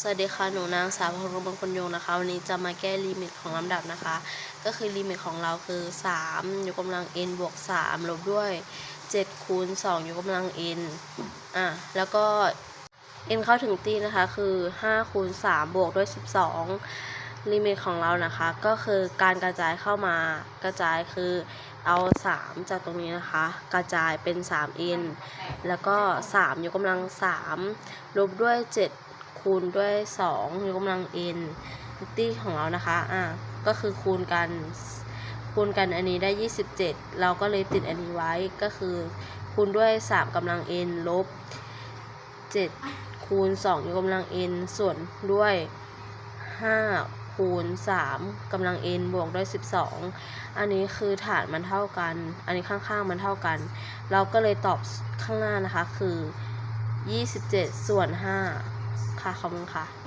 สวัสดีค่ะ หนูนางสาวพรบงคนยงนะคะ วันนี้จะมาแก้ลิมิตของลำดับนะคะ ก็คือลิมิตของเราคือ 3 ยกกำลัง n บวก 3 ลบด้วย 7 คูณ 2 ยกกำลัง n อะ แล้วก็ n เข้าถึงตีนะคะ คือ 5 คูณ 3 บวกด้วย 12 ลิมิตของเรานะคะ ก็คือการกระจายเข้ามากระจายคือเอา 3 จากตรงนี้นะคะ กระจายเป็น 3n แล้วก็ 3 ยกกำลัง 3 ลบด้วย 7 คูณด้วย 2 ยกกำลัง n ตี้ของเรานะคะ อะก็คือคูณกัน คูณกันอันนี้ได้ 27 เราก็เลยติดอันนี้ไว้ ก็คือ คูณด้วย 3กำลัง n ลบ 7 คูณ 2 ยกกำลัง n ส่วนด้วย 5 คูณ 3กำลัง n บวกด้วย 12 อันนี้คือฐานมันเท่ากัน อันนี้ข้างๆมันเท่ากัน เราก็เลยตอบข้างหน้านะคะ คือ 27 ส่วน 5 ค่ะขอบคุณค่ะ